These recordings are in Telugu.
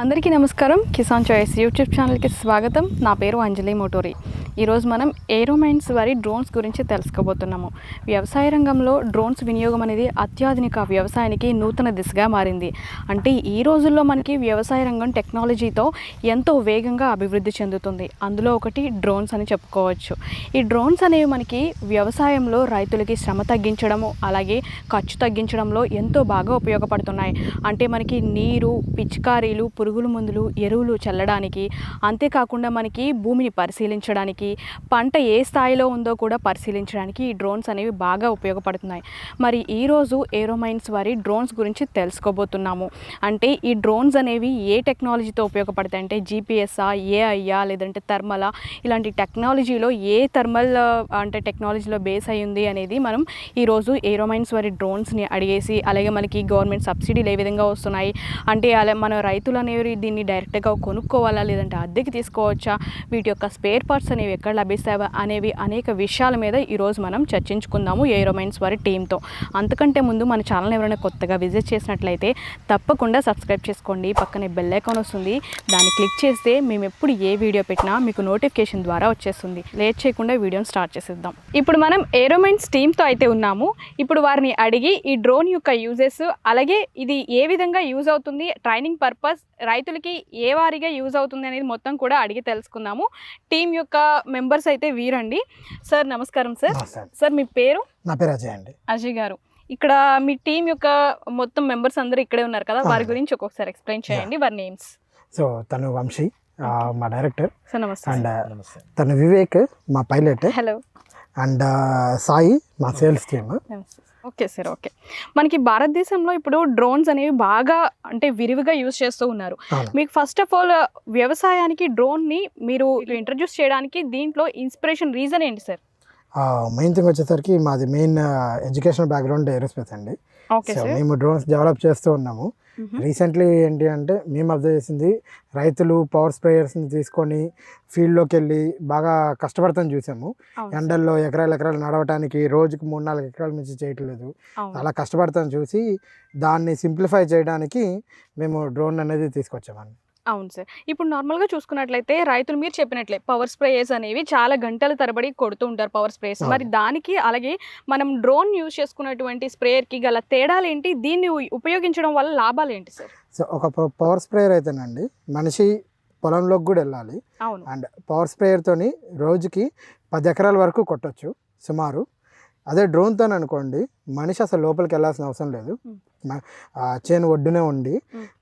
అందరికీ నమస్కారం. కిసాన్ చాయిస్ యూట్యూబ్ ఛానల్కి స్వాగతం. నా పేరు అంజలి మోటోరి. ఈరోజు మనం ఏరోమైన్స్ వారి డ్రోన్స్ గురించి తెలుసుకోబోతున్నాము. వ్యవసాయ రంగంలో డ్రోన్స్ వినియోగం అనేది అత్యాధునిక వ్యవసాయానికి నూతన దిశగా మారింది. అంటే ఈ రోజుల్లో మనకి వ్యవసాయ రంగం టెక్నాలజీతో ఎంతో వేగంగా అభివృద్ధి చెందుతుంది. అందులో ఒకటి డ్రోన్స్ అని చెప్పుకోవచ్చు. ఈ డ్రోన్స్ అనేవి మనకి వ్యవసాయంలో రైతులకి శ్రమ తగ్గించడము అలాగే ఖర్చు తగ్గించడంలో ఎంతో బాగా ఉపయోగపడుతున్నాయి. అంటే మనకి నీరు పిచికారీలు పురుగుల మందులు ఎరువులు చల్లడానికి అంతేకాకుండా మనకి భూమిని పరిశీలించడానికి పంట ఏ స్థాయిలో ఉందో కూడా పరిశీలించడానికి ఈ డ్రోన్స్ అనేవి బాగా ఉపయోగపడుతున్నాయి. మరి ఈరోజు ఏరోమైన్స్ వారి డ్రోన్స్ గురించి తెలుసుకోబోతున్నాము. అంటే ఈ డ్రోన్స్ అనేవి ఏ టెక్నాలజీతో ఉపయోగపడతాయి? అంటే జీపీఎస్ఆ ఏఐయా లేదంటే థర్మలా ఇలాంటి టెక్నాలజీలో ఏ థర్మల్ అంటే టెక్నాలజీలో బేస్ అయి ఉంది అనేది మనం ఈరోజు ఏరోమైన్స్ వారి డ్రోన్స్ని అడిగేసి అలాగే మనకి గవర్నమెంట్ సబ్సిడీలు ఏ విధంగా వస్తున్నాయి? అంటే అలా మన రైతులు అనేవి దీన్ని డైరెక్ట్గా కొనుక్కోవాలా లేదంటే అద్దెకి తీసుకోవచ్చా? వీటి యొక్క స్పేర్ పార్ట్స్ అనేవి ఎక్కడ లభిస్తావా అనేవి అనేక విషయాల మీద ఈరోజు మనం చర్చించుకుందాము ఏరోమైన్స్ వారి టీంతో అంతకంటే ముందు మన ఛానల్ ఎవరైనా కొత్తగా విజిట్ చేసినట్లయితే తప్పకుండా సబ్స్క్రైబ్ చేసుకోండి. పక్కనే బెల్ ఐకాన్ వస్తుంది. దాన్ని క్లిక్ చేస్తే మేము ఎప్పుడు ఏ వీడియో పెట్టినా మీకు నోటిఫికేషన్ ద్వారా వచ్చేస్తుంది. లేట్ చేయకుండా వీడియోని స్టార్ట్ చేసేద్దాం. ఇప్పుడు మనం ఏరోమైన్స్ టీంతో అయితే ఉన్నాము ఇప్పుడు వారిని అడిగి ఈ డ్రోన్ యొక్క యూజెస్ అలాగే ఇది ఏ విధంగా యూజ్ అవుతుంది ట్రైనింగ్ పర్పస్ రైతులకి ఏ వారీగా యూజ్ అవుతుంది అనేది మొత్తం కూడా అడిగి తెలుసుకుందాము. టీం యొక్క మెంబర్స్ అయితే వీరండి. సార్ నమస్కారం సార్. సార్ మీ పేరు? నా పేరు అజయ్ అండి. అజయ్ గారు. ఇక్కడ మీ టీం యొక్క మొత్తం మెంబర్స్ అందరూ ఇక్కడే ఉన్నారు కదా. వారి. గురించి ఒక్కొక్కసారి ఎక్స్ప్లెయిన్ చేయండి. వారి నేమ్స్. సో తను వంశీ మా డైరెక్టర్. సార్ నమస్తే అండ్ తను వివేక్ మా పైలట్. హలో. అండ్ సాయి మా sales team. Okay sir okay మనకి భారతదేశంలో ఇప్పుడు డ్రోన్స్ అనేవి బాగా అంటే విరివిగా యూజ్ చేస్తూ ఉన్నారు. మీకు ఫస్ట్ ఆఫ్ ఆల్ వ్యవసాయానికి డ్రోన్ని మీరు ఇంట్రడ్యూస్ చేయడానికి దీంట్లో ఇన్స్పిరేషన్ రీజన్ ఏంటి సార్ మెయిన్ థింగ్ వచ్చేసరికి మాది మెయిన్ ఎడ్యుకేషన్ బ్యాక్గ్రౌండ్ ఏరోస్పేస్ అండి. సో మేము డ్రోన్స్ డెవలప్ చేస్తూ ఉన్నాము. రీసెంట్లీ ఏంటి అంటే మేము అబ్జర్వ్ చేసింది రైతులు పవర్ స్ప్రేయర్స్ని తీసుకొని ఫీల్డ్లోకి వెళ్ళి బాగా కష్టపడతాం చూసాము. ఎండల్లో ఎకరాలు ఎకరాలు నడవటానికి రోజుకి మూడు నాలుగు ఎకరాల మించి చేయట్లేదు. అలా కష్టపడతాం చూసి దాన్ని సింప్లిఫై చేయడానికి మేము డ్రోన్ అనేది తీసుకొచ్చామండి. అవును సార్. ఇప్పుడు నార్మల్గా చూసుకున్నట్లయితే రైతులు మీరు చెప్పినట్లే పవర్ స్ప్రేయర్స్ అనేవి చాలా గంటల తరబడి కొడుతూ ఉంటారు పవర్ స్ప్రేయర్స్. మరి దానికి అలాగే మనం డ్రోన్ యూజ్ చేసుకున్నటువంటి స్ప్రేయర్కి గల తేడాలు ఏంటి? దీన్ని ఉపయోగించడం వల్ల లాభాలు ఏంటి సార్? సో ఒక పవర్ స్ప్రేయర్ అయితేనండి మనిషి పొలంలోకి కూడా వెళ్ళాలి. అవును. అండ్ పవర్ స్ప్రేయర్తోని రోజుకి పది ఎకరాల వరకు కొట్టొచ్చు సుమారు. అదే డ్రోన్తో అనుకోండి మనిషి అసలు లోపలికి వెళ్ళాల్సిన అవసరం లేదు. చేను ఒడ్డునే ఉండి.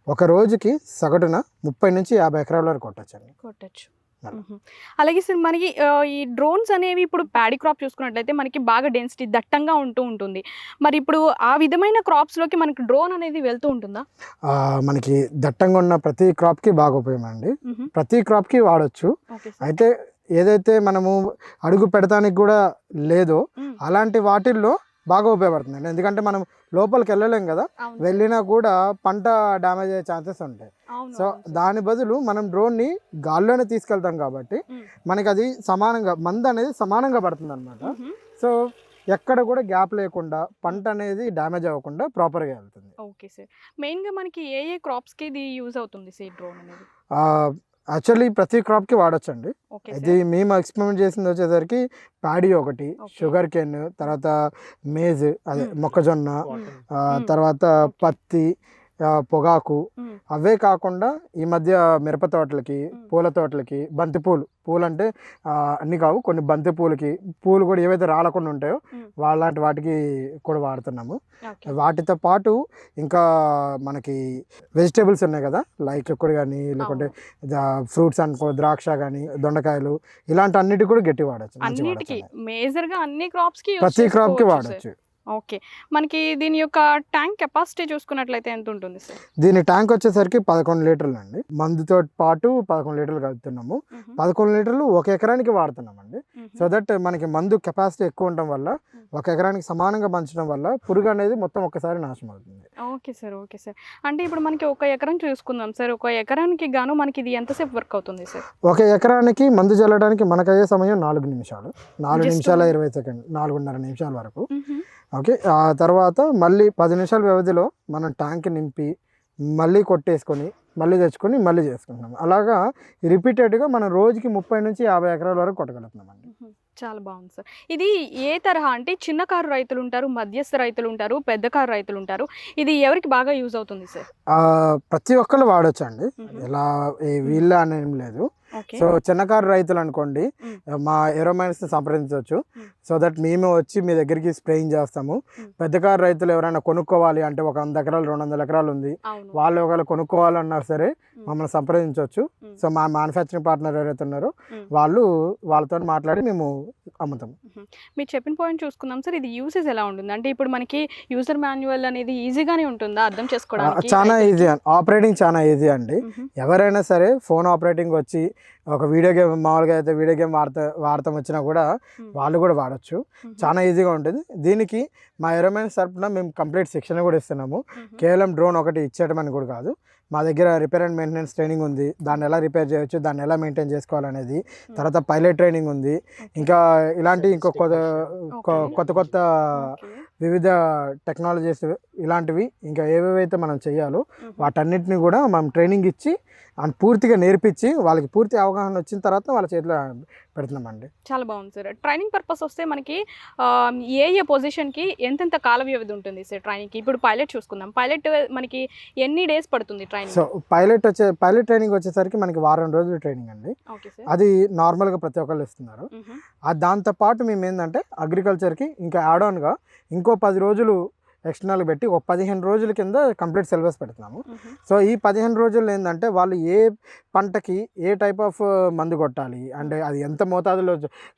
ఒక రోజుకి సగటున ముప్పై నుంచి యాభై ఎకరాల వరకు కొట్టచ్చు. అండి కొట్టచ్చు. అలాగే సార్ మనకి ఈ డ్రోన్స్ అనేవి ఇప్పుడు ప్యాడీ క్రాప్ చూసుకున్నట్లయితే మనకి బాగా డెన్సిటీ దట్టంగా ఉంటూ ఉంటుంది. మరి ఇప్పుడు ఆ విధమైన క్రాప్స్లోకి మనకి డ్రోన్ అనేది వెళ్తూ ఉంటుందా? మనకి దట్టంగా ఉన్న ప్రతి క్రాప్కి బాగా ఉపయోగం అండి. ప్రతి క్రాప్కి వాడచ్చు. అయితే ఏదైతే మనము అడుగు పెడతానికి కూడా లేదో. అలాంటి వాటిల్లో బాగా ఉపయోగపడుతుందండి ఎందుకంటే మనం లోపలికి వెళ్ళలేం కదా. వెళ్ళినా కూడా పంట డ్యామేజ్ అయ్యే ఛాన్సెస్ ఉంటాయి సో. దాని బదులు మనం డ్రోన్ని గాల్లోనే తీసుకెళ్తాం కాబట్టి. మనకి అది సమానంగా మంద అనేది సమానంగా పడుతుంది అనమాట. సో ఎక్కడ కూడా గ్యాప్ లేకుండా పంట అనేది డ్యామేజ్ అవ్వకుండా ప్రాపర్గా వెళ్తుంది ఓకే సార్ మెయిన్గా మనకి ఏ ఏ క్రాప్స్కి ఇది యూజ్ అవుతుంది సార్ డ్రోన్ అనేది యాక్చువల్లీ ప్రతి క్రాప్కి వాడొచ్చండి ఇది మేము ఎక్స్పెరిమెంట్ చేసింది వచ్చేసరికి ప్యాడీ ఒకటి. షుగర్ కేన్ తర్వాత మేజ్ అదే. మొక్కజొన్న. తర్వాత. పత్తి పొగాకు. అవే కాకుండా ఈ మధ్య మిరప తోటలకి. పూల తోటలకి బంతి పూలు అంటే అన్ని కావు కొన్ని బంతి పూలకి పూలు కూడా ఏవైతే రాలకుండా ఉంటాయో. వాళ్ళంటి వాటికి కూడా వాడుతున్నాము వాటితో పాటు ఇంకా మనకి వెజిటేబుల్స్ ఉన్నాయి కదా లైక్ ఎక్కుడు కానీ లేకుంటే ఫ్రూట్స్ అనుకో ద్రాక్ష కానీ దొండకాయలు ఇలాంటి అన్నిటికి కూడా గట్టి వాడచ్చు మంచిగా అన్నిటికి వాడొచ్చు. మేజర్గా అన్ని క్రాప్స్కి ప్రతి క్రాప్కి వాడచ్చు ఓకే. మనకి దీని యొక్క ట్యాంక్ కెపాసిటీ చూసుకున్నట్లయితే ఎంత ఉంటుంది సార్? దీని ట్యాంక్ వచ్చేసరికి పదకొండు లీటర్లు అండి మందుతో పాటు పదకొండు లీటర్లు కలుపుతున్నాము. పదకొండు లీటర్లు ఒక ఎకరానికి వాడుతున్నామండి. సో దట్ మనకి మందు కెపాసిటీ ఎక్కువ ఉండడం వల్ల ఒక ఎకరానికి సమానంగా పంచడం వల్ల పురుగు అనేది మొత్తం ఒక్కసారి నాశనం అవుతుంది ఓకే సార్ ఓకే సార్. అంటే ఇప్పుడు మనకి ఒక ఎకరం చూసుకుందాం సార్. ఒక ఎకరానికి గాను మనకి ఇది ఎంతసేపు వర్క్ అవుతుంది సార్? ఒక ఎకరానికి మందు చల్లడానికి మనకు అయ్యే సమయం నాలుగు నిమిషాలు. నాలుగు నిమిషాల. ఇరవై సెకండ్ నాలుగున్నర నిమిషాల వరకు. ఓకే ఆ తర్వాత మళ్ళీ పది నిమిషాల వ్యవధిలో మనం ట్యాంక్ నింపి మళ్ళీ కొట్టేసుకొని మళ్ళీ తెచ్చుకొని మళ్ళీ చేసుకుంటున్నాం. అలాగా రిపీటెడ్గా మనం రోజుకి ముప్పై నుంచి యాభై ఎకరాల వరకు కొట్టగలుగుతున్నాం అండి చాలా బాగుంది సార్. ఇది ఏ తరహా అంటే చిన్న కారు రైతులు ఉంటారు మధ్యస్థ రైతులు ఉంటారు పెద్ద కారు రైతులు ఉంటారు. ఇది ఎవరికి బాగా యూజ్ అవుతుంది సార్? ప్రతి ఒక్కరు వాడచ్చు అండి. ఇలా ఈ వీళ్ళ అని ఏం లేదు. సో చిన్నకారు రైతులు అనుకోండి. మా ఏరోమైన్స్ సంప్రదించవచ్చు. సో దట్ మేము వచ్చి మీ దగ్గరికి స్ప్రేయింగ్ చేస్తాము. పెద్ద కారు రైతులు ఎవరైనా కొనుక్కోవాలి అంటే ఒక వంద ఎకరాలు రెండు వందల ఎకరాలు ఉంది వాళ్ళు ఒకవేళ కొనుక్కోవాలన్నా సరే మ్మ్. మమ్మల్ని సంప్రదించవచ్చు. సో మా మ్యానుఫ్యాక్చరింగ్ పార్ట్నర్ ఎవరైతే ఉన్నారో. వాళ్ళు వాళ్ళతో మాట్లాడి మేము అమ్ముతాం మీరు చెప్పిన పాయింట్ చూసుకుందాం సార్ ఇది యూసేజ్ ఎలా ఉంటుంది అంటే ఇప్పుడు మనకి యూజర్ మాన్యువల్ అనేది ఈజీగానే ఉంటుందా అర్థం చేసుకోవడానికి చాలా? ఈజీ ఆపరేటింగ్ చాలా ఈజీ అండి. ఎవరైనా సరే ఫోన్ ఆపరేటింగ్ వచ్చి ఒక వీడియో గేమ్ మామూలుగా అయితే వీడియో గేమ్ వాడతా వాడతాం వచ్చినా కూడా. వాళ్ళు కూడా వాడచ్చు. చాలా ఈజీగా ఉంటుంది దీనికి మా ఎరోమైన్స్ తరపున మేము కంప్లీట్ శిక్షణ కూడా ఇస్తున్నాము. కేవలం డ్రోన్ ఒకటి ఇచ్చేయడం అని కూడా కాదు మా దగ్గర రిపేర్ అండ్ మెయింటెనెన్స్ ట్రైనింగ్ ఉంది దాన్ని ఎలా రిపేర్ చేయొచ్చు దాన్ని ఎలా మెయింటైన్ చేసుకోవాలనేది తర్వాత పైలట్ ట్రైనింగ్ ఉంది ఇంకా ఇలాంటి ఇంకో కొత్త. కొత్త. వివిధ టెక్నాలజీస్ ఇలాంటివి ఇంకా ఏవేవైతే మనం చేయాలో. వాటన్నిటిని కూడా మనం ట్రైనింగ్ ఇచ్చి అండ్ పూర్తిగా నేర్పించి వాళ్ళకి పూర్తి అవగాహన వచ్చిన తర్వాత వాళ్ళ చేతిలో పెడుతున్నామండి. చాలా బాగుంది సార్. ట్రైనింగ్ పర్పస్ వస్తే మనకి ఏ ఏ పొజిషన్కి ఎంతెంత కాల వ్యవధి ఉంటుంది సార్ ట్రైనింగ్కి ఇప్పుడు పైలట్ చూసుకుందాం. పైలట్ మనకి ఎన్ని డేస్ పడుతుంది ట్రైనింగ్ సో పైలట్ వచ్చే పైలట్ ట్రైనింగ్ వచ్చేసరికి మనకి వారం రోజులు ట్రైనింగ్ అండి. అది నార్మల్గా ప్రతి ఒక్కళ్ళు ఇస్తున్నారు. దాంతోపాటు మేము ఏంటంటే అగ్రికల్చర్కి ఇంకా యాడ్ ఆన్గా ఇంకో పది రోజులు ఎక్స్టర్నల్ పెట్టి ఒక పదిహేను రోజుల కింద కంప్లీట్ సిలబస్ పెడుతున్నాము. సో ఈ పదిహేను రోజుల్లో ఏంటంటే వాళ్ళు ఏ పంటకి ఏ టైప్ ఆఫ్ మందు కొట్టాలి అంటే అది ఎంత మోతాదులో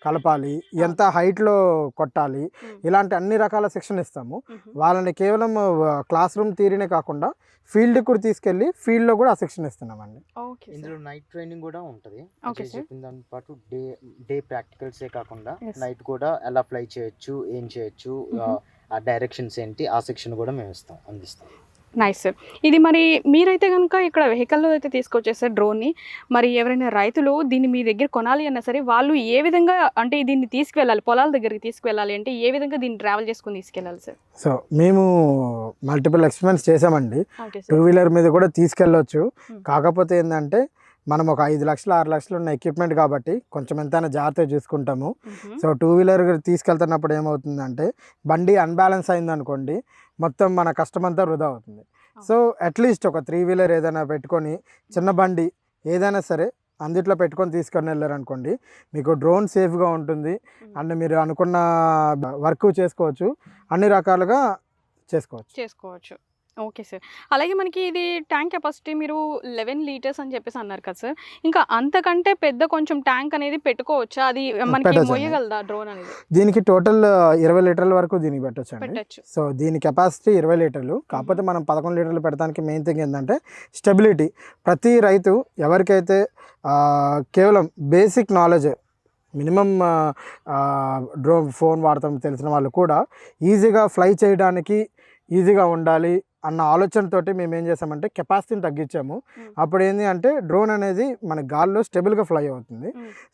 కలపాలి ఎంత హైట్లో కొట్టాలి. ఇలాంటి అన్ని రకాల శిక్షణ ఇస్తాము. వాళ్ళని కేవలం క్లాస్ రూమ్ తీరినే కాకుండా ఫీల్డ్ కూడా తీసుకెళ్ళి ఫీల్డ్లో కూడా ఆ శిక్షణ ఇస్తున్నామండి ఇందులో నైట్ ట్రైనింగ్ కూడా ఉంటుంది. చెప్పిన దాని పాటు డే డే ప్రాక్టికల్సే కాకుండా. నైట్ కూడా ఎలా ఫ్లై చేయొచ్చు ఏం చేయొచ్చు ఆ, డైరెక్షన్స్ ఏంటి ఆ సెక్షన్ కూడా మేము ఇస్తాం అందిస్తాం. నైస్ సార్ ఇది మరి మీరైతే కనుక ఇక్కడ వెహికల్లో అయితే తీసుకొచ్చేసారు డ్రోన్ని మరి ఎవరైనా రైతులు దీన్ని మీ దగ్గర కొనాలి అన్నా సరే వాళ్ళు ఏ విధంగా అంటే దీన్ని తీసుకువెళ్ళాలి పొలాల దగ్గరికి తీసుకువెళ్ళాలి అంటే ఏ విధంగా దీన్ని ట్రావెల్ చేసుకుని తీసుకెళ్ళాలి సార్ సో మేము మల్టిపుల్ ఎక్స్పెరిమెంట్స్ చేసామండి ఓకే టూ వీలర్ మీద కూడా తీసుకెళ్ళొచ్చు. Hmm. కాకపోతే ఏంటంటే మనం ఒక ఐదు లక్షలు ఆరు లక్షలు ఉన్న ఎక్విప్మెంట్ కాబట్టి కొంచెం ఎంతైనా జాగ్రత్తగా చూసుకుంటాము. సో టూ వీలర్ తీసుకెళ్తున్నప్పుడు ఏమవుతుందంటే బండి అన్బ్యాలెన్స్ అయిందనుకోండి మొత్తం మన కష్టం అంతా వృధా అవుతుంది. సో అట్లీస్ట్ ఒక త్రీ వీలర్ ఏదైనా పెట్టుకొని చిన్న బండి ఏదైనా సరే అందుట్లో పెట్టుకొని తీసుకొని వెళ్ళారనుకోండి మీకు డ్రోన్ సేఫ్గా ఉంటుంది. అండ్ మీరు అనుకున్న వర్క్ చేసుకోవచ్చు. అన్ని రకాలుగా చేసుకోవచ్చు. చేసుకోవచ్చు. Okay sir. అలాగే మనకి ఇది ట్యాంక్ కెపాసిటీ మీరు లెవెన్ లీటర్స్ అని చెప్పేసి అన్నారు కదా సార్. ఇంకా అంతకంటే పెద్ద కొంచెం ట్యాంక్ అనేది పెట్టుకోవచ్చా? అది మనకి. మోయగలదా డ్రోన్ అనేది? దీనికి టోటల్ ఇరవై లీటర్ల వరకు దీనికి పెట్టచ్చు అండి పెట్టచ్చు. సో దీని కెపాసిటీ ఇరవై లీటర్లు. కాకపోతే మనం పదకొండు లీటర్లు పెట్టడానికి మెయిన్ థింగ్ ఏంటంటే స్టెబిలిటీ. ప్రతి రైతు ఎవరికైతే కేవలం basic knowledge minimum drone phone వాడతాం తెలిసిన వాళ్ళు కూడా ఈజీగా ఫ్లై చేయడానికి ఈజీగా ఉండాలి. అన్న ఆలోచనతోటి మేము ఏం చేసామంటే కెపాసిటీని తగ్గించాము. అప్పుడు ఏంటి అంటే డ్రోన్ అనేది మన గాల్లో స్టెబుల్గా ఫ్లై అవుతుంది.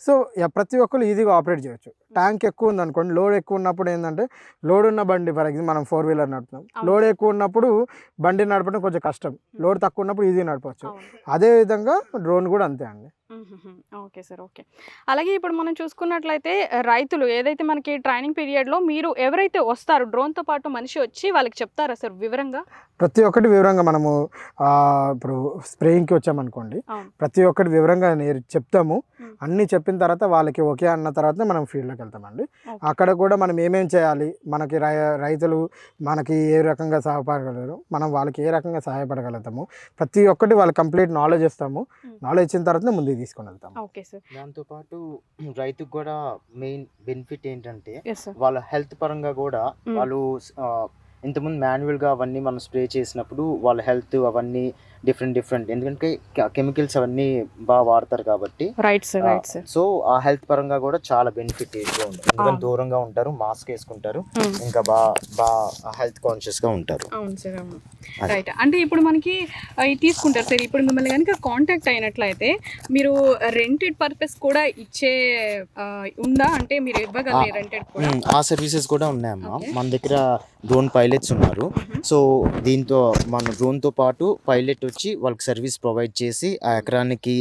సో ప్రతి ఒక్కరు ఈజీగా ఆపరేట్ చేయొచ్చు. ట్యాంక్ ఎక్కువ ఉంది అనుకోండి లోడ్ ఎక్కువ ఉన్నప్పుడు ఏంటంటే లోడ్ ఉన్న బండి ఫర్ ఎగ్జాంపుల్ మనం ఫోర్ వీలర్ నడుపుతాం. లోడ్ ఎక్కువ ఉన్నప్పుడు బండి నడపడం కొంచెం కష్టం. లోడ్ తక్కువ ఉన్నప్పుడు ఈజీ నడపవచ్చు అవును. అదే విధంగా డ్రోన్ కూడా అంతే అండి. Okay sir okay. అలాగే ఇప్పుడు మనం చూసుకున్నట్లయితే రైతులు ఏదైతే మనకి ట్రైనింగ్ పీరియడ్లో మీరు ఎవరైతే వస్తారు డ్రోన్తో పాటు మనిషి వచ్చి వాళ్ళకి చెప్తారా సార్ వివరంగా? ప్రతి ఒక్కటి వివరంగా మనము ఇప్పుడు స్ప్రేయింగ్కి వచ్చామనుకోండి ప్రతి ఒక్కటి వివరంగా నేర్ చెప్తాము. అన్నీ చెప్పిన తర్వాత వాళ్ళకి ఓకే అన్న తర్వాత మనం ఫీల్డ్లోకి వెళ్తామండి. అక్కడ కూడా మనం ఏమేం చేయాలి మనకి రై- రైతులు మనకి ఏ రకంగా సహాయపడగలరు మనం వాళ్ళకి ఏ రకంగా సహాయపడగలుగుతాము ప్రతి ఒక్కటి వాళ్ళకి కంప్లీట్ నాలెడ్జ్ ఇస్తాము. నాలెడ్జ్ ఇచ్చిన తర్వాత ముందుకు తీసుకొని వెళ్తాము ఓకే సార్. దాంతోపాటు రైతుకు కూడా మెయిన్ బెనిఫిట్ ఏంటంటే వాళ్ళ హెల్త్ పరంగా కూడా Mm. వాళ్ళు ఇంతకుముందు మాన్యువల్గా అవన్నీ మనం స్ప్రే చేసినప్పుడు వాళ్ళ హెల్త్ అవన్నీ డిఫరెంట్ డిఫరెంట్. ఎందుకంటే కెమికల్స్ అవన్నీ బాగా వాడతారు కాబట్టి. Right sir right sir so ఆ హెల్త్ పరంగా కూడా చాలా బెనిఫిట్ ఎక్కువ ఉంటుంది. ఎందుకంటే. దూరంగా ఉంటారు మాస్క్ వేసుకుంటారు ఇంకా బాగా బాగా హెల్త్ కాన్షియస్గా ఉంటారు. అవును సార్ అవును. రైట్. అంటే ఇప్పుడు మనకి తీసుకుంటారు సార్. ఇప్పుడు మిమ్మల్ని కనుక కాంటాక్ట్ అయినట్లయితే మీరు రెంటెడ్ పర్పస్ కూడా ఇచ్చే ఉందా? అంటే మీరు ఇవ్వగలరు రెంటెడ్ ఆ సర్వీసెస్ కూడా ఉన్నాయమ్మా. మన దగ్గర డ్రోన్ పైలట్స్ ఉన్నారు. సో దీంతో మన డ్రోన్తో పాటు పైలట్ వచ్చి వాళ్ళకి సర్వీస్ ప్రొవైడ్ చేసి ఆ ఎకరానికి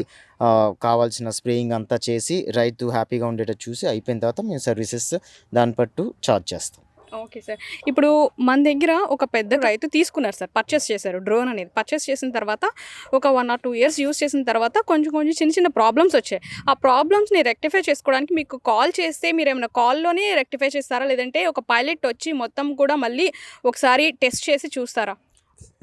కావాల్సిన స్ప్రేయింగ్ అంతా చేసి రైతు హ్యాపీగా ఉండేటట్టు చూసి అయిపోయిన తర్వాత మేము సర్వీసెస్ దాన్ని పట్టు చార్జ్ చేస్తాం ఓకే సార్. ఇప్పుడు మన దగ్గర ఒక పెద్ద రైతు తీసుకున్నారు సార్. పర్చేస్ చేశారు డ్రోన్ అనేది. పర్చేస్ చేసిన తర్వాత ఒక one or two years use చేసిన తర్వాత కొంచెం కొంచెం చిన్న చిన్న ప్రాబ్లమ్స్ వచ్చాయి. ఆ ప్రాబ్లమ్స్ని రెక్టిఫై చేసుకోవడానికి మీకు కాల్ చేస్తే మీరు ఏమైనా కాల్లోనే రెక్టిఫై చేస్తారా? లేదంటే ఒక పైలట్ వచ్చి మొత్తం కూడా మళ్ళీ ఒకసారి టెస్ట్ చేసి చూస్తారా?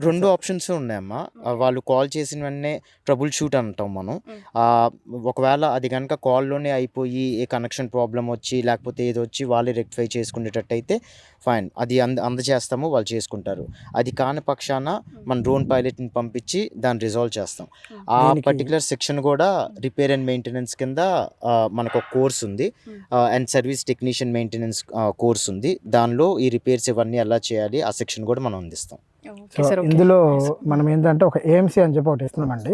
రెండు ఆప్షన్స్ ఉన్నాయమ్మా ఆ, వాళ్ళు కాల్ చేసిన వెంటనే ట్రబుల్ షూట్ అంటాం మనం. Mm. ఆ, ఒకవేళ అది కనుక కాల్లోనే అయిపోయి ఏ కనెక్షన్ ప్రాబ్లం వచ్చి లేకపోతే ఏదో వచ్చి వాళ్ళే రెక్టిఫై చేసుకునేటట్టు అయితే ఫైన్ అది అంద అందజేస్తాము వాళ్ళు చేసుకుంటారు. అది కాని పక్షాన మన డ్రోన్ పైలట్ని పంపించి దాన్ని రిజాల్వ్ చేస్తాం. ఆ దీనికి- పర్టికులర్ సెక్షన్ కూడా రిపేర్ అండ్ మెయింటెనెన్స్ కింద ఆ, మనకు ఒక కోర్స్ ఉంది. And service technician maintenance course ఉంది. దానిలో ఈ రిపేర్స్ ఇవన్నీ ఎలా చేయాలి ఆ సెక్షన్ కూడా మనం అందిస్తాం. సో సార్ ఇందులో మనం ఏంటంటే ఒక ఏఎంసీ అని చెప్పి ఒకటి ఇస్తున్నామండి.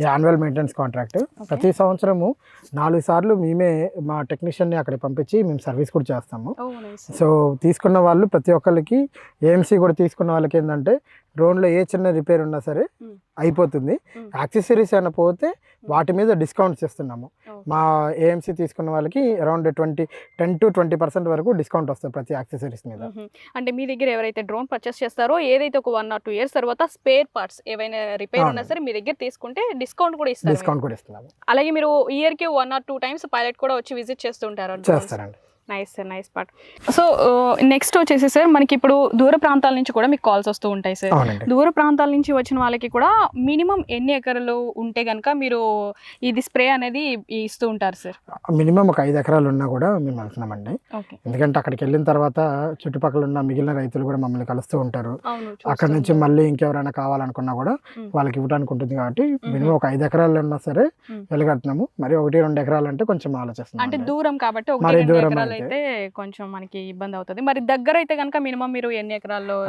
ఈ యాన్యువల్ మెయింటెనెన్స్ కాంట్రాక్ట్ ప్రతి సంవత్సరము నాలుగు సార్లు మేమే మా టెక్నీషియన్ని అక్కడ పంపించి మేము సర్వీస్ కూడా చేస్తాము. నైస్ సో తీసుకున్న వాళ్ళు ప్రతి ఒక్కరికి ఏఎంసీ కూడా తీసుకున్న వాళ్ళకి ఏంటంటే డ్రోన్లో ఏ చిన్న రిపేర్ ఉన్నా సరే. అయిపోతుంది. యాక్సెసరీస్ అయినా పోతే వాటి మీద డిస్కౌంట్స్ ఇస్తున్నాము. మా ఏఎంసీ తీసుకున్న వాళ్ళకి around twenty ten to twenty percent వరకు డిస్కౌంట్ వస్తుంది ప్రతి యాక్సెసరీస్ మీద. అంటే మీ దగ్గర ఎవరైతే డ్రోన్ పర్చేస్ చేస్తారో ఏదైతే ఒక వన్ ఆర్ టూ ఇయర్స్ తర్వాత స్పేర్ పార్ట్స్ ఏవైనా రిపేర్ ఉన్నా. సరే మీ దగ్గర తీసుకుంటే డిస్కౌంట్ కూడా ఇస్తారు డిస్కౌంట్ కూడా ఇస్తున్నాము. అలాగే మీరు ఇయర్కి one or two times pilot కూడా వచ్చి విజిట్ చేస్తుంటారు చేస్తారండి nice sir nice part so next వచ్చేసి సార్ మనకి ఇప్పుడు దూర ప్రాంతాల నుంచి కూడా మీకు కాల్స్ వస్తూ ఉంటాయి సార్ దూర ప్రాంతాల నుంచి వచ్చిన వాళ్ళకి కూడా మినిమం ఎన్ని ఎకరాలు ఉంటే గనక మీరు ఇది స్ప్రే అనేది ఇస్తూ ఉంటారు సార్ మినిమం ఒక ఐదు ఎకరాలు ఉన్నా కూడా మేము వెళ్తున్నామండి. ఎందుకంటే అక్కడికి వెళ్ళిన తర్వాత చుట్టుపక్కల ఉన్న మిగిలిన రైతులు కూడా మమ్మల్ని కలుస్తూ ఉంటారు. అక్కడ నుంచి మళ్ళీ ఇంకెవరైనా కావాలనుకున్నా కూడా మ్మ్. వాళ్ళకి ఇవ్వడానికి ఉంటుంది కాబట్టి మినిమం ఒక ఐదు ఎకరాలు ఉన్నా సరే మ్మ్. వెళ్ళగడుతున్నాము మరి ఒకటి రెండు ఎకరాలు అంటే కొంచెం అంటే ఆలోచిస్తున్నాం దూరం కాబట్టి మరి దూరం అయితే- కొంచెం మనకి ఇబ్బంది అవుతుంది. మరి దగ్గర అయితే కనుక మినిమం మీరు ఎన్ని ఎకరాల్లో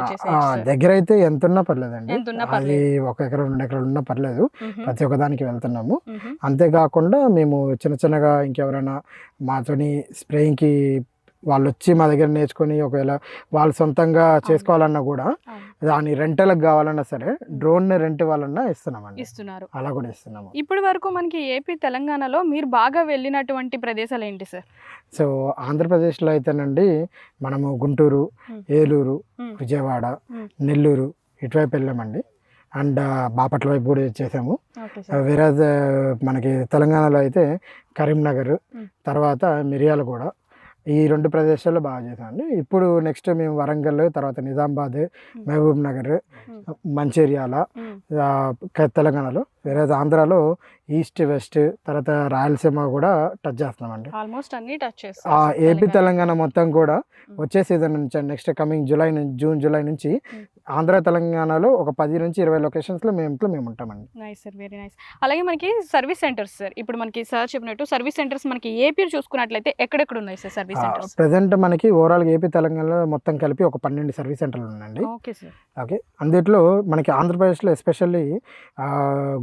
దగ్గర అయితే ఎంత ఉన్నా పర్లేదండి. అది ఒక ఎకరం రెండు ఎకరాలు ఉన్నా పర్లేదు. ప్రతి ఒక్కదానికి వెళ్తున్నాము. మ్మ్. అంతేకాకుండా మేము చిన్న చిన్నగా ఇంకెవరైనా మాతోని స్ప్రేయింగ్కి వాళ్ళు వచ్చి మా దగ్గర నేర్చుకొని ఒకవేళ వాళ్ళు సొంతంగా చేసుకోవాలన్నా కూడా. దాని రెంటలకు కావాలన్నా సరే డ్రోన్ రెంట్ వాళ్ళన్నా ఇస్తున్నామండి ఇస్తున్నారు అలా కూడా ఇస్తున్నాము ఇప్పటి వరకు మనకి ఏపీ తెలంగాణలో మీరు బాగా వెళ్ళినటువంటి ప్రదేశాలు ఏంటి సార్ సో ఆంధ్రప్రదేశ్లో అయితేనండి మనము గుంటూరు. ఏలూరు. విజయవాడ. నెల్లూరు ఇటువైపు వెళ్ళామండి అండ్ బాపట్ల వైపు కూడా చేసాము వేరే మనకి తెలంగాణలో అయితే కరీంనగర్. తర్వాత మిర్యాలగూడ ఈ రెండు ప్రదేశాల్లో బాగా చేసామండి ఇప్పుడు నెక్స్ట్ మేము వరంగల్ తర్వాత నిజామాబాద్ మహబూబ్ నగర్. మంచిర్యాల తెలంగాణలో వేరే ఆంధ్రాలో ఈస్ట్ వెస్ట్ తర్వాత రాయలసీమ కూడా టచ్ చేస్తున్నామండి. ఆల్మోస్ట్ అన్ని టచ్ ఏపీ తెలంగాణ. మొత్తం కూడా వచ్చే సీజన్ నుంచి నెక్స్ట్ కమింగ్ జూలై నుంచి జూన్ జూలై నుంచి. ఆంధ్ర తెలంగాణలో ఒక పది నుంచి ఇరవై లొకేషన్స్లో మేము ఇంట్లో మేము ఉంటామండి. Nice sir very nice. అలాగే మనకి సర్వీస్ సెంటర్స్ సార్ ఇప్పుడు మనకి సార్ చెప్పినట్టు సర్వీస్ సెంటర్స్ మనకి ఏపీ చూసుకున్నట్లయితే ఎక్కడెక్కడ ఉన్నాయి సార్ సర్వీస్ సెంటర్స్? ప్రజెంట్ మనకి ఓవరాల్గా ఏపీ తెలంగాణలో మొత్తం కలిపి ఒక పన్నెండు సర్వీస్ సెంటర్లు ఉన్నాయండి. Okay sir. ఓకే అందులో మనకి ఆంధ్రప్రదేశ్లో ఎస్పెషల్లీ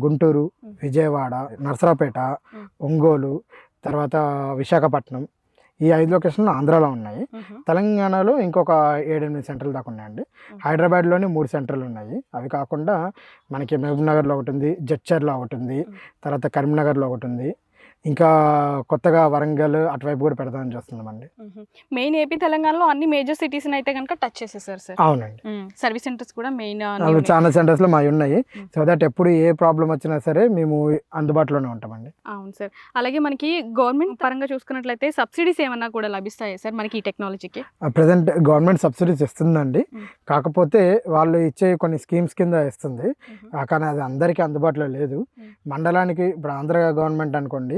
గుంటూరు విజయవాడ నరసరావుపేట Hmm. ఒంగోలు తర్వాత విశాఖపట్నం ఈ ఐదు లొకేషన్లు ఆంధ్రాలో ఉన్నాయి. తెలంగాణలో ఇంకొక ఏడెనిమిది సెంటర్లు దాకా ఉన్నాయండి. హైదరాబాద్లోనే మూడు సెంటర్లు ఉన్నాయి. అవి కాకుండా మనకి మహబూబ్ నగర్లో ఒకటి ఉంది జడ్చర్లో ఒకటి ఉంది. తర్వాత కరీంనగర్లో ఒకటి ఉంది. ఇంకా కొత్తగా వరంగల్ అటువైపు కూడా పెడదామని చూస్తున్నామండి. మెయిన్ ఏపీ తెలంగాణలో అన్ని మేజర్ సిటీస్ అయితే కనుక టచ్ చేసేసారు సార్. అవునండి. సర్వీస్ సెంటర్స్ కూడా మెయిన్ చాలా సెంటర్స్లో మావి ఉన్నాయి. సో దట్ ఎప్పుడు ఏ ప్రాబ్లం వచ్చినా సరే మేము అందుబాటులోనే ఉంటామండి. అవును సార్. అలాగే మనకి గవర్నమెంట్ పరంగా చూసుకున్నట్లయితే సబ్సిడీస్ ఏమన్నా కూడా లభిస్తాయి సార్ మనకి ఈ టెక్నాలజీకి? ప్రజెంట్ గవర్నమెంట్ సబ్సిడీస్ ఇస్తుందండి. కాకపోతే వాళ్ళు ఇచ్చే కొన్ని స్కీమ్స్ కింద ఇస్తుంది. కానీ అది అందరికీ అందుబాటులో లేదు. మండలానికి ఇప్పుడు ఆంధ్ర గవర్నమెంట్ అనుకోండి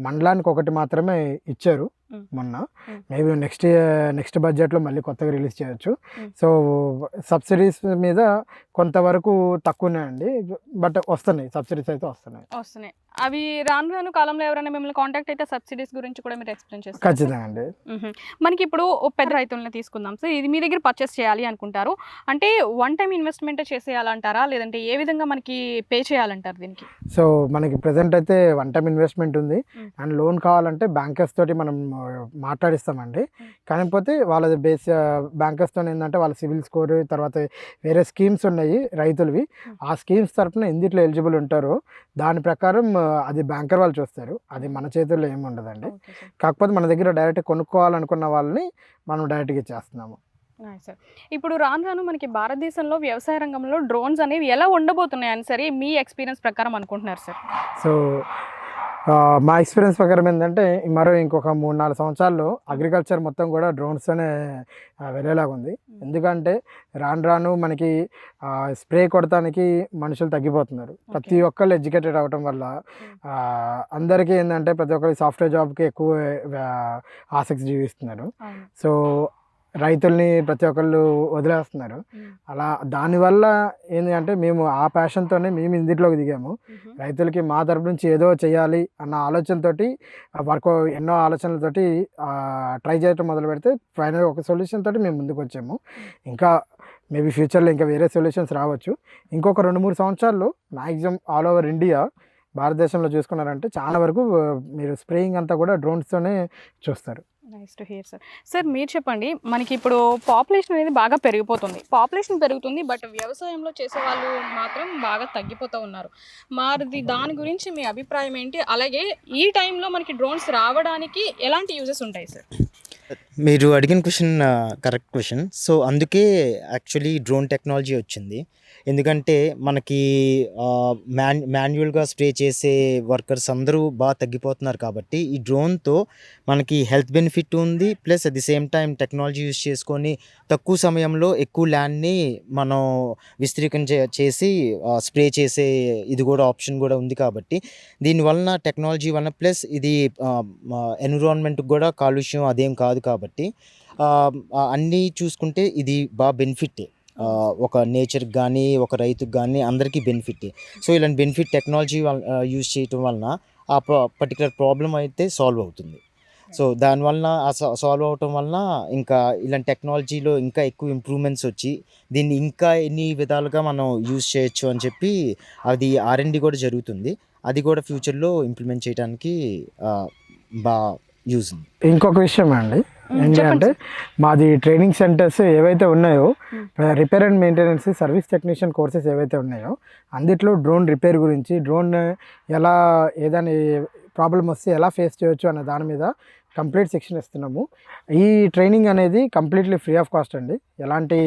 మండలానికి ఒకటి మాత్రమే ఇచ్చారు. మొన్న. మేబీ నెక్స్ట్ నెక్స్ట్ బడ్జెట్లో మళ్ళీ కొత్తగా రిలీజ్ చేయొచ్చు. సో సబ్సిడీస్ మీద కొంతవరకు తక్కువనే అండి. బట్ వస్తున్నాయి సబ్సిడీస్ అయితే వస్తున్నాయి. వస్తున్నాయి. అవి రాను రాను కాలంలో ఎవరైనా మిమ్మల్ని కాంటాక్ట్ అయితే సబ్సిడీస్ గురించి కూడా మీరు ఎక్స్ప్లెయిన్ చేస్తారు. ఖచ్చితంగా అండి. మనకి ఇప్పుడు పెద్ద రైతులను తీసుకుందాం. సో ఇది మీ దగ్గర పర్చేస్ చేయాలి అనుకుంటారు. అంటే వన్ టైం ఇన్వెస్ట్మెంట్ చేసేయాలంటారా? లేదంటే ఏ విధంగా మనకి పే చేయాలంటారు దీనికి? సో మనకి ప్రజెంట్ అయితే వన్ టైం ఇన్వెస్ట్మెంట్ ఉంది. అండ్ లోన్ కావాలంటే బ్యాంకర్స్ తోటి మనం మాట్లాడిస్తామండి. కాకపోతే వాళ్ళది బేస్ బ్యాంకర్స్తో ఏంటంటే వాళ్ళ సివిల్ స్కోర్ తర్వాత వేరే స్కీమ్స్ ఉన్నాయి రైతులవి. ఆ స్కీమ్స్ తరపున ఎందుట్లో ఎలిజిబుల్ ఉంటారో దాని ప్రకారం అది బ్యాంకర్ వాళ్ళు చూస్తారు. అది మన చేతుల్లో ఏమి ఉండదండి. కాకపోతే మన దగ్గర డైరెక్ట్ కొనుక్కోవాలనుకున్న వాళ్ళని మనం డైరెక్ట్గా ఇచ్చేస్తున్నాము నైస్ సార్ ఇప్పుడు రాను రాను మనకి భారతదేశంలో వ్యవసాయ రంగంలో డ్రోన్స్ అనేవి ఎలా ఉండబోతున్నాయి అని సరే మీ ఎక్స్పీరియన్స్ ప్రకారం అనుకుంటున్నారు సార్. సో మా ఎక్స్పీరియన్స్ ప్రకారం ఏంటంటే మరో ఇంకొక మూడు నాలుగు సంవత్సరాల్లో అగ్రికల్చర్ మొత్తం కూడా డ్రోన్స్తోనే వెళ్ళేలాగా ఉంది. ఎందుకంటే రాను రాను మనకి స్ప్రే కొడటానికి మనుషులు తగ్గిపోతున్నారు. ప్రతి ఒక్కళ్ళు ఎడ్యుకేటెడ్ అవ్వటం వల్ల అందరికీ ఏంటంటే ప్రతి ఒక్కరికి సాఫ్ట్వేర్ జాబ్కి ఎక్కువ ఆసక్తి చూపిస్తున్నారు. అవును. సో రైతుల్ని ప్రతి ఒక్కళ్ళు వదిలేస్తున్నారు. అలా దానివల్ల ఏంటి అంటే మేము ఆ ప్యాషన్తోనే మేము ఇందులోకి దిగాము. రైతులకి మా తరపు నుంచి ఏదో చేయాలి అన్న ఆలోచనతోటి వర్క్ ఎన్నో ఆలోచనలతోటి ట్రై చేయడం మొదలు పెడితే ఫైనల్ ఒక సొల్యూషన్ తోటి మేము ముందుకు వచ్చాము. ఇంకా మేబీ ఫ్యూచర్లో ఇంకా వేరే సొల్యూషన్స్ రావచ్చు. ఇంకొక రెండు మూడు సంవత్సరాల్లో మ్యాక్సిమం ఆల్ ఓవర్ ఇండియా భారతదేశంలో చూసుకున్నారంటే చాలా వరకు మీరు స్ప్రేయింగ్ అంతా కూడా డ్రోన్స్తోనే చూస్తారు. Nice to hear sir sir మీరు చెప్పండి మనకి ఇప్పుడు పాపులేషన్ అనేది బాగా పెరిగిపోతుంది. పాపులేషన్ పెరుగుతుంది బట్ వ్యవసాయంలో చేసే వాళ్ళు మాత్రం బాగా తగ్గిపోతూ ఉన్నారు. మరి దాని గురించి మీ అభిప్రాయం ఏంటి? అలాగే ఈ టైంలో మనకి డ్రోన్స్ రావడానికి ఎలాంటి యూజెస్ ఉంటాయి సార్ మీరు అడిగిన క్వశ్చన్ కరెక్ట్ క్వశ్చన్ సో అందుకే యాక్చువల్లీ డ్రోన్ టెక్నాలజీ వచ్చింది. ఎందుకంటే మనకి మాన్ మాన్యువల్గా స్ప్రే చేసే వర్కర్స్ అందరూ బాగా తగ్గిపోతున్నారు కాబట్టి ఈ డ్రోన్తో మనకి హెల్త్ బెనిఫిట్ ఉంది plus at the same time technology use చేసుకొని తక్కువ సమయంలో ఎక్కువ ల్యాండ్ని మనం విస్తీర్ణం చే- చేసి స్ప్రే చేసే ఇది కూడా ఆప్షన్ కూడా ఉంది కాబట్టి దీనివలన టెక్నాలజీ వలన ప్లస్ ఇది ఎన్విరాన్మెంట్కి కూడా కాలుష్యం అదేం కాదు కాబట్టి అన్నీ చూసుకుంటే ఇది బాగా బెనిఫిట్. ఒక నేచర్కి కానీ ఒక రైతుకి కానీ అందరికీ బెనిఫిట్ సో ఇలాంటి బెనిఫిట్ టెక్నాలజీ యూజ్ చేయటం వలన ఆ పర్టికులర్ ప్రాబ్లం అయితే సాల్వ్ అవుతుంది. సో దానివల్ల ఆ సాల్వ్ అవటం వలన ఇంకా ఇలాంటి టెక్నాలజీలో ఇంకా ఎక్కువ ఇంప్రూవ్మెంట్స్ వచ్చి దీన్ని ఇంకా ఎన్ని విధాలుగా మనం యూజ్ చేయొచ్చు అని చెప్పి అది ఆర్ఎండి కూడా జరుగుతుంది. అది కూడా ఫ్యూచర్లో ఇంప్లిమెంట్ చేయడానికి బాగా యూజ్ ఇంకొక విషయం అండి? ఏంటంటే మాది ట్రైనింగ్ సెంటర్స్ ఏవైతే ఉన్నాయో. Repair and maintenance service technician courses ఏవైతే ఉన్నాయో అందుట్లో డ్రోన్ రిపేర్ గురించి డ్రోన్ ఎలా ఏదైనా ప్రాబ్లం వస్తే ఎలా ఫేస్ చేయొచ్చు అనే దాని మీద కంప్లీట్ సెక్షన్ ఇస్తున్నాము. ఈ ట్రైనింగ్ అనేది కంప్లీట్లీ ఫ్రీ ఆఫ్ కాస్ట్ అండి. ఎలాంటి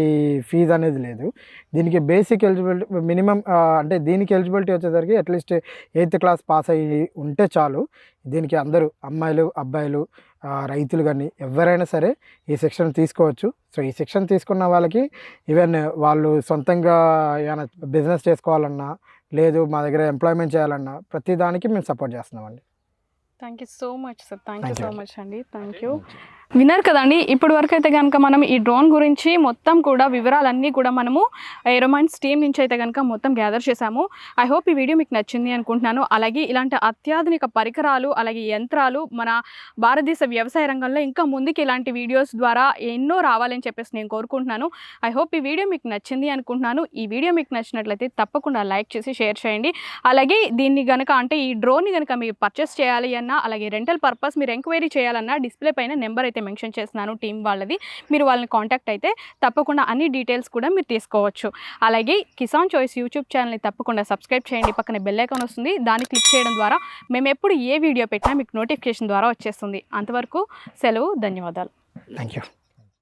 ఫీజు అనేది లేదు. దీనికి బేసిక్ ఎలిజిబిలిటీ మినిమం అంటే దీనికి ఎలిజిబిలిటీ వచ్చేసరికి అట్లీస్ట్ ఎయిత్ క్లాస్ పాస్ అయ్యి ఉంటే చాలు. దీనికి అందరూ అమ్మాయిలు అబ్బాయిలు రైతులు కానీ ఎవరైనా సరే ఈ సెక్షన్ తీసుకోవచ్చు. సో ఈ సెక్షన్ తీసుకున్న వాళ్ళకి ఈవెన్ వాళ్ళు సొంతంగా ఏమైనా బిజినెస్ చేసుకోవాలన్నా లేదు మా దగ్గర ఎంప్లాయ్మెంట్ చేయాలన్నా ప్రతి దానికి మేము సపోర్ట్ చేస్తున్నామండి. Thank you so much sir. Thank you. So much అండి. థ్యాంక్ యూ విన్నారు కదండి ఇప్పటి వరకు అయితే కనుక మనం ఈ డ్రోన్ గురించి మొత్తం కూడా వివరాలన్నీ కూడా మనము ఏరోమైన్స్ టీమ్ నుంచి అయితే కనుక మొత్తం గ్యాదర్ చేశాము. ఐ హోప్ ఈ వీడియో మీకు నచ్చింది అనుకుంటున్నాను. అలాగే ఇలాంటి అత్యాధునిక పరికరాలు అలాగే యంత్రాలు మన భారతదేశ వ్యవసాయ రంగంలో ఇంకా ముందుకు ఇలాంటి వీడియోస్ ద్వారా ఎన్నో రావాలని చెప్పేసి నేను కోరుకుంటున్నాను. ఐ హోప్ ఈ వీడియో మీకు నచ్చింది అనుకుంటున్నాను. ఈ వీడియో మీకు నచ్చినట్లయితే తప్పకుండా లైక్ చేసి షేర్ చేయండి. అలాగే దీన్ని కనుక అంటే ఈ డ్రోన్ని కనుక మీరు పర్చేస్ చేయాలి అన్నా అలాగే రెంటల్ పర్పస్ మీరు ఎంక్వైరీ చేయాలన్నా డిస్ప్లే పైన నెంబర్ అయితే అయితే మెన్షన్ చేస్తున్నాను టీం వాళ్ళది. మీరు వాళ్ళని కాంటాక్ట్ అయితే తప్పకుండా అన్ని డీటెయిల్స్ కూడా మీరు తీసుకోవచ్చు. అలాగే కిసాన్ చాయిస్ యూట్యూబ్ ఛానల్ని తప్పకుండా సబ్స్క్రైబ్ చేయండి. పక్కన బెల్ ఐకాన్ వస్తుంది. దాన్ని క్లిక్ చేయడం ద్వారా మేము ఎప్పుడు ఏ వీడియో పెట్టినా మీకు నోటిఫికేషన్ ద్వారా వచ్చేస్తుంది. అంతవరకు సెలవు ధన్యవాదాలు. Thank you